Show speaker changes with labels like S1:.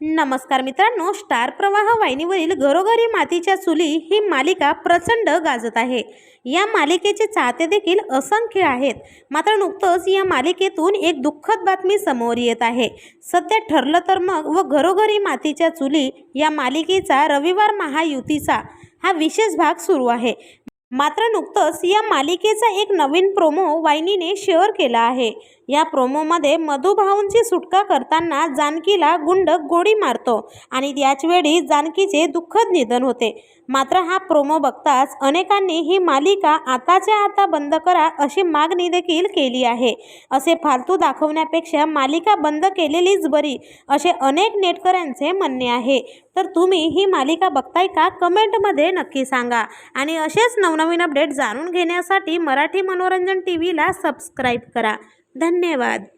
S1: नमस्कार मित्रांनो स्टार प्रवाह वाहिनीवरील घरोघरी मातीच्या चुली ही मालिका प्रचंड गाजत आहे. या मालिकेचे चाहते देखील असंख्य आहेत. मात्र नुकतंच या मालिकेतून एक दुःखद बातमी समोर येत आहे. सध्या ठरलं तर मग व घरोघरी मातीच्या चुली या मालिकेचा रविवार महायुतीचा हा विशेष भाग सुरू आहे. मात्र नुकतंच या मालिकेचा एक नवीन प्रोमो वाहिनीने शेअर केला आहे. या प्रोमोमध्ये मधुभाऊंची सुटका करताना जानकीला गुंड गोळी मारतो आणि याचवेळी जानकीचे दुःखद निधन होते. मात्र हा प्रोमो बघताच अनेकांनी ही मालिका आताच्या आता बंद करा अशी मागणी देखील केली आहे. असे फालतू दाखवण्यापेक्षा मालिका बंद केलेलीच बरी असे अनेक नेटकऱ्यांचे म्हणणे आहे. तर तुम्ही ही मालिका बघताय का? कमेंटमध्ये नक्की सांगा. आणि असेच नवनवीन अपडेट जाणून घेण्यासाठी मराठी मनोरंजन टी व्हीला सबस्क्राईब करा. धन्यवाद.